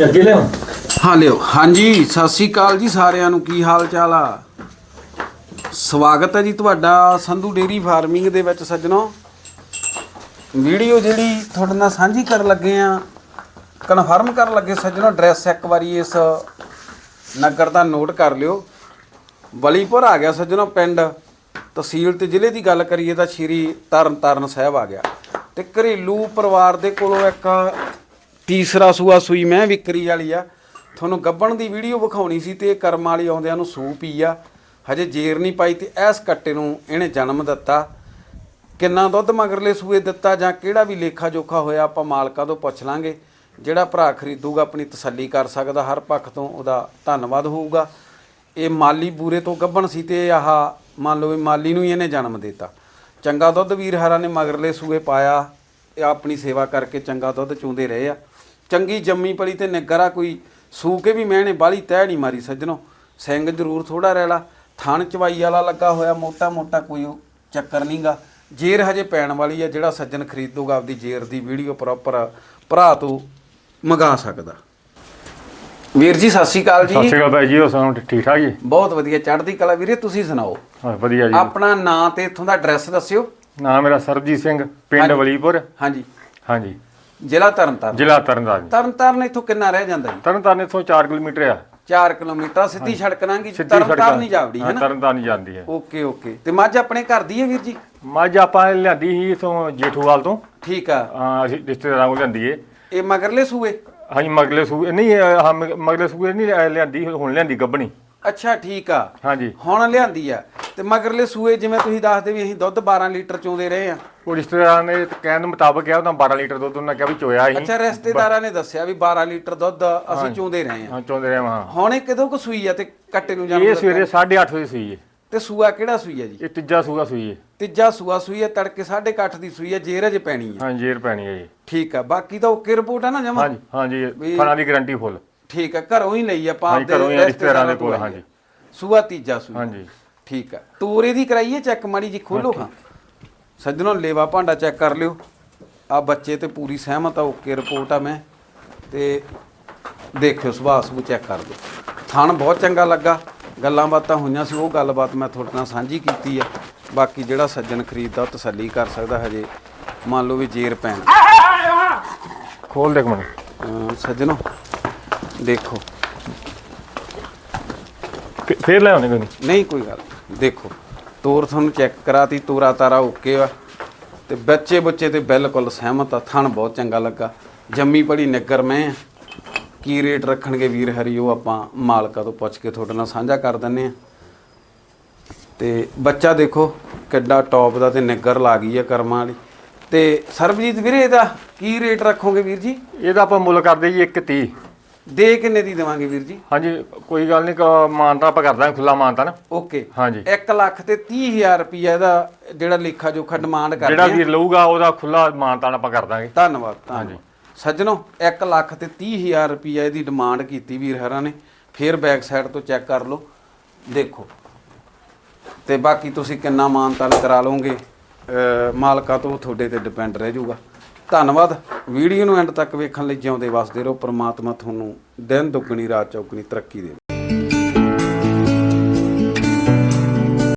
ਇਹ ਅੱਗੇ ਲਿਆਓ। ਹਾਂ ਲਿਓ ਹਾਂਜੀ, ਸਤਿ ਸ੍ਰੀ ਅਕਾਲ ਜੀ ਸਾਰਿਆਂ ਨੂੰ। ਕੀ ਹਾਲ ਚਾਲ ਆ? ਸਵਾਗਤ ਹੈ ਜੀ ਤੁਹਾਡਾ ਸੰਧੂ ਡੇਰੀ ਫਾਰਮਿੰਗ ਦੇ ਵਿੱਚ ਸੱਜਣੋ। ਵੀਡੀਓ ਜਿਹੜੀ ਤੁਹਾਡੇ ਨਾਲ ਸਾਂਝੀ ਕਰਨ ਲੱਗੇ ਆ ਕਨਫਰਮ ਕਰਨ ਲੱਗੇ ਸੱਜਣੋ, ਐਡਰੈਸ ਇੱਕ ਵਾਰੀ ਇਸ ਨਗਰ ਦਾ ਨੋਟ ਕਰ ਲਿਓ। ਬਲੀਪੁਰ ਆ ਗਿਆ ਸੱਜਣੋ ਪਿੰਡ। ਤਹਿਸੀਲ ਤੇ ਜ਼ਿਲ੍ਹੇ ਦੀ ਗੱਲ ਕਰੀਏ ਤਾਂ ਸ਼੍ਰੀ ਤਰਨਤਾਰਨ ਸਾਹਿਬ ਆ ਗਿਆ। ਤੇ ਘਰੇਲੂ ਪਰਿਵਾਰ ਦੇ ਕੋਲੋਂ ਇੱਕ ਤੀਸਰਾ ਸੂਆ ਸੂਈ ਮੈਂ ਵਿਕਰੀ ਵਾਲੀ ਆ। ਤੁਹਾਨੂੰ ਗੱਬਣ ਦੀ ਵੀਡੀਓ ਵਿਖਾਉਣੀ ਸੀ ਤੇ ਇਹ ਕਰਮ ਵਾਲੀ ਆਉਂਦਿਆਂ ਨੂੰ ਸੂ ਪੀ ਆ। ਹਜੇ ਜੇਰ ਨਹੀਂ ਪਾਈ ਤੇ ਇਸ ਕੱਟੇ ਨੂੰ ਇਹਨੇ ਜਨਮ ਦਿੱਤਾ। ਕਿੰਨਾ ਦੁੱਧ ਮਗਰਲੇ ਸੂਏ ਦਿੱਤਾ ਜਾਂ ਕਿਹੜਾ ਵੀ ਲੇਖਾ ਜੋਖਾ ਹੋਇਆ ਆਪਾਂ ਮਾਲਕਾਂ ਤੋਂ ਪੁੱਛ ਲਾਂਗੇ। ਜਿਹੜਾ ਭਰਾ ਖਰੀਦੂਗਾ ਆਪਣੀ ਤਸੱਲੀ ਕਰ ਸਕਦਾ, ਹਰ ਪੱਖ ਤੋਂ ਉਹਦਾ ਧੰਨਵਾਦ ਹੋਊਗਾ। ਇਹ ਮਾਲੀ ਬੂਰੇ ਤੋਂ ਗੱਭਣ ਸੀ ਤੇ ਆਹ ਮੰਨ ਲਓ ਮਾਲੀ ਨੂੰ ਹੀ ਇਹਨੇ ਜਨਮ ਦਿੱਤਾ। ਚੰਗਾ ਦੁੱਧ ਵੀਰ ਹਰਾਂ ਨੇ ਮਗਰਲੇ ਸੂਏ ਪਾਇਆ। ਇਹ ਆਪਣੀ ਸੇਵਾ ਕਰਕੇ ਚੰਗਾ ਦੁੱਧ ਚੁੰਦੇ ਰਹੇ ਆ। ਚੰਗੀ ਜੰਮੀ ਪਲੀ ਤੇ ਨਿੱਗਰਾ ਕੋਈ ਸੂ ਕੇ ਵੀ ਮੈਨੇ ਬਾਲੀ ਤਹਿ ਨਹੀਂ ਮਾਰੀ ਸੱਜਣੋ। ਸਿੰਘ ਜ਼ਰੂਰ ਥੋੜਾ ਰਹਿਲਾ ਥਣ ਚਵਾਈ ਵਾਲਾ ਲੱਗਾ ਹੋਇਆ ਮੋਟਾ ਮੋਟਾ ਕੋਈ ਉਹ ਚੱਕਰ ਨਹੀਂਗਾ ਜੇਰ ਹਜੇ ਪੈਣ ਵਾਲੀ ਆ ਜਿਹੜਾ ਸੱਜਣ ਖਰੀਦੂਗਾ ਆਪਦੀ ਜੇਰ ਦੀ ਵੀਡੀਓ ਪ੍ਰੋਪਰ ਭਰਾ ਤੋਂ ਮੰਗਾ ਸਕਦਾ। ਵੀਰ ਜੀ ਸਤਿ ਸ਼੍ਰੀ ਅਕਾਲ ਸਤਿ ਜੀ ਸ਼੍ਰੀ ਅਕਾਲ ਭਾਈ ਜੀ ਹੋ ਸੁਣਾਓ ਠੀਕ ਠਾਕ ਜੀ? ਬਹੁਤ ਵਧੀਆ ਚੜ੍ਹਦੀ ਕਲਾ ਵੀਰੇ ਤੁਸੀਂ ਸੁਣਾਓ? ਹਾਂ ਵਧੀਆ ਜੀ। ਆਪਣਾ ਨਾਂ ਤੇ ਇੱਥੋਂ ਦਾ ਐਡਰੈਸ ਦੱਸਿਓ। ਨਾਮ ਮੇਰਾ ਸਰਬਜੀਤ ਸਿੰਘ ਪਿੰਡ। ਵਲੀਪੁਰ ਹਾਂਜੀ। ਹਾਂਜੀ। ਜ਼ਿਲ੍ਹਾ ਤਰਨਤਾਰਨ। ਜ਼ਿਲ੍ਹਾ ਤਰਨਤਾਰਨ ਤਰਨਤਾਰਨ ਇੱਥੋਂ ਕਿੰਨਾ ਰਹਿ ਜਾਂਦਾ ਜੀ? ਤਰਨਤਾਰਨ ਇੱਥੋਂ 4 ਕਿਲੋਮੀਟਰ ਆ। 4 ਕਿਲੋਮੀਟਰ ਸਿੱਧੀ ਸੜਕ ਨਾਂਗੀ ਤਰਨਤਾਰਨ ਨਹੀਂ ਜਾਵੜੀ ਹੈ ਨਾ? ਤਰਨਤਾਰਨ ਜਾਂਦੀ ਹੈ। Okay okay. ਤੇ ਮੱਝ ਆਪਣੇ ਘਰ ਦੀ ਹੈ ਵੀਰ ਜੀ? ਮੱਝ ਆਪਾਂ ਲਿਆਂਦੀ ਸੀ ਇਥੋਂ ਜੇਠੂਵਾਲ ਤੋਂ। ਠੀਕ ਆ। ਹਾਂ, ਅਸੀਂ ਰਿਸ਼ਤੇਦਾਰਾਂ ਕੋਲ ਲਿਆਂਦੀ ਏ। ਇਹ ਮਗਰਲੇ ਸੂਏ? ਹਾਂਜੀ ਮਗਲੇ ਸੂ ਨਹੀਂ ਇਹ ਹਾਂ ਮ- ਮਗਲੇ ਸੂਏ ਨਹੀਂ ਲਿਆ- ਲਿਆਂਦੀ ਹੁਣ ਲਿਆਂਦੀ ਗੱਬਣੀ ਅੱਛਾ ਠੀਕ ਆ। ਹਾਂਜੀ। ਹੁਣ ਲਿਆਂਦੀ ਆ। ਤੇ ਮਗਰਲੇ ਸੂਏ ਜਿਵੇਂ ਤੁਸੀਂ ਦੱਸਦੇ ਵੀ ਅਸੀਂ ਦੁੱਧ 12 ਲੀਟਰ ਚੋਂਦੇ ਰਹੇ ਆ। ਉਹ ਰਿਸ਼ਤੇਦਾਰਾਂ ਨੇ ਕਹਿਣ ਦੇ ਮੁਤਾਬਕ ਕਿਹਾ ਉਹਨਾਂ 12 ਲੀਟਰ ਦੁੱਧ ਉਹਨਾਂ ਕਿਹਾ ਵੀ ਚੋਇਆ ਸੀ ਅੱਛਾ ਰਿਸ਼ਤੇਦਾਰਾਂ ਨੇ ਦੱਸਿਆ ਵੀ 12 ਲੀਟਰ ਦੁੱਧ ਅਸੀਂ ਚੋਂਦੇ ਰਹੇ ਆ। ਹਾਂ ਚੋਂਦੇ ਰਹੇ ਹਾਂ। ਹੁਣ ਇਹ ਕਦੋਂ ਕੁ ਸੂਈ ਆ ਤੇ ਕੱਟੇ ਨੂੰ ਇਹ ਜਨਮ ਸਵੇਰੇ 8:30 ਵਜੇ ਸੂਈ ਏ। ਤੇ ਸੂਆ ਕਿਹੜਾ ਸੂਈ ਆ ਜੀ? ਇਹ ਤੀਜਾ ਸੂਆ ਸੂਈ ਏ। ਤੀਜਾ ਸੂਆ ਸੂਈ ਆ ਤੜਕੇ 8:30 ਦੀ ਸੂਈ ਆ ਜੇਰ ਅਜੇ ਪੈਣੀ ਆ। ਹਾਂ ਜੇਰ ਪੈਣੀ ਹੈ ਜੀ। ਠੀਕ ਆ ਬਾਕੀ ਤਾਂ ਓਕੇ ਰਿਪੋਰਟ ਆ ਨਾ ਜਮਾ? ਹਾਂਜੀ ਹਾਂਜੀ ਫਲਾਂ ਦੀ ਗਾਰੰਟੀ ਫੁੱਲ। ਠੀਕ ਆ ਘਰੋਂ ਹੀ ਲਈ ਆਪਾਂ ਹਾਂਜੀ, ਘਰੋਂ ਹੀ ਆ, ਰਿਸ਼ਤੇਦਾਰਾਂ ਦੇ ਕੋਲ, ਹਾਂਜੀ। ਸੂਆ ਤੀਜਾ ਸੂਈ ਹਾਂਜੀ। ਠੀਕ ਆ ਤੋਰੇ ਦੀ ਕਰਾਈਏ ਚੈੱਕ ਮਾੜੀ ਜੀ ਖੋਲੋ ਹਾਂ। ਸੱਜਣੋ ਲੇਵਾ ਭਾਂਡਾ ਚੈੱਕ ਕਰ ਲਿਓ। ਆ ਬੱਚੇ ਤੇ ਪੂਰੀ ਸਹਿਮਤ ਆ ਓਕੇ ਰਿਪੋਰਟ ਆ ਮੈਂ। ਤੇ ਦੇਖਿਓ ਸੁਭਾਅ ਸੁਭੂ ਚੈੱਕ ਕਰ ਦਿਓ। ਥਣ ਬਹੁਤ ਚੰਗਾ ਲੱਗਾ। ਗੱਲਾਂ ਬਾਤਾਂ ਹੋਈਆਂ ਸੀ ਉਹ ਗੱਲਬਾਤ ਮੈਂ ਤੁਹਾਡੇ ਨਾਲ ਸਾਂਝੀ ਕੀਤੀ ਆ। ਬਾਕੀ ਜਿਹੜਾ ਸੱਜਣ ਖਰੀਦਦਾ ਉਹ ਤਸੱਲੀ ਕਰ ਸਕਦਾ ਹਜੇ। ਮੰਨ ਲਓ ਵੀ ਜੇਰ ਪੈਣ। ਖੋਲ ਦੇ ਇੱਕ ਮਿੰਟ ਸੱਜਣੋ ਦੇਖੋ। ਫੇ- ਫੇਰ ਲੈ ਆਉਣੇ ਕੋਈ ਨਹੀਂ ਨਹੀਂ ਕੋਈ ਗੱਲ ਨਹੀਂ। ਦੇਖੋ ਤੋਰ ਤੁਹਾਨੂੰ ਚੈੱਕ ਕਰਾਤੀ ਤੋਰਾ ਤਾਰਾ ਓਕੇ ਆ ਤੇ ਬੱਚੇ ਬੱਚੇ ਤੇ ਬਿਲਕੁਲ ਸਹਿਮਤ ਆ ਥਣ ਬਹੁਤ ਚੰਗਾ ਲੱਗਾ। ਜੰਮੀ ਪੜੀ ਨਿੱਗਰ ਮੈਂ ਆ। ਕੀ ਰੇਟ ਰੱਖਣਗੇ ਵੀਰ ਹਰੀ ਉਹ ਆਪਾਂ ਮਾਲਕਾ ਤੋਂ ਪੁੱਛ ਕੇ ਤੁਹਾਡੇ ਨਾਲ ਸਾਂਝਾ ਕਰ ਦਿੰਨੇ ਆ। ਤੇ ਬੱਚਾ ਦੇਖੋ ਕਿੱਡਾ ਟੌਪ ਦਾ ਤੇ ਨਿੱਗਰ ਲਾ ਗਈ ਆ ਕਰਮਾਂ ਵਾਲੀ। ਤੇ ਸਰਬਜੀਤ ਵੀਰੇ ਇਹਦਾ ਕੀ ਰੇਟ ਰੱਖੋਗੇ ਵੀਰ ਜੀ? ਇਹਦਾ ਆਪਾਂ ਮੁੱਲ ਕਰਦੇ ਜੀ 130 ਦੇ ਕਿੰਨੇ ਦੀ ਦੇਵਾਂਗੇ ਵੀਰ ਜੀ? ਹਾਂਜੀ ਕੋਈ ਗੱਲ ਨਹੀਂ ਮਾਨਤਾ ਆਪਾਂ ਕਰਦਾ ਖੁੱਲਾ ਮਾਨਤਾ ਨਾ। ਓਕੇ। ਹਾਂਜੀ। 1 ਲੱਖ ਤੇ 30000 ਰੁਪਈਆ ਇਹਦਾ ਜਿਹੜਾ ਲੇਖਾ ਜੋਖਾ ਡਿਮਾਂਡ ਕਰਦੇ ਜਿਹੜਾ ਵੀਰ ਲਊਗਾ ਉਹਦਾ ਖੁੱਲਾ ਮਾਨਤਾ ਆਪਾਂ ਕਰ ਦਾਂਗੇ। ਧੰਨਵਾਦ ਧੰਨਵਾਦ। ਸੱਜਣੋ 1 ਲੱਖ ਤੇ 30000 ਰੁਪਈਆ ਇਹਦੀ ਡਿਮਾਂਡ ਕੀਤੀ ਵੀਰ ਹਰਾਂ ਨੇ। ਫੇਰ ਬੈਕ ਸਾਈਡ ਤੋਂ ਚੈੱਕ ਕਰ ਲਓ। ਦੇਖੋ। ਤੇ ਬਾਕੀ ਤੁਸੀਂ ਕਿੰਨਾ ਮਾਨਤਾਨ ਕਰਾ ਲਓਗੇ ਮਾਲਕਾਂ ਤੋਂ ਤੁਹਾਡੇ ਤੇ ਡਿਪੈਂਡ ਰਹਿ ਜਾਊਗਾ। ਧੰਨਵਾਦ। ਵੀਡੀਓ ਨੂੰ ਐਂਡ ਤੱਕ ਵੇਖਣ ਲਈ ਜਿਉਂਦੇ ਵਸਦੇ ਰਹੋ, ਪ੍ਰਮਾਤਮਾ ਤੁਹਾਨੂੰ ਦਿਨ ਦੁੱਗਣੀ, ਰਾਤ ਚੌਗਣੀ ਤਰੱਕੀ ਦੇਵੇ।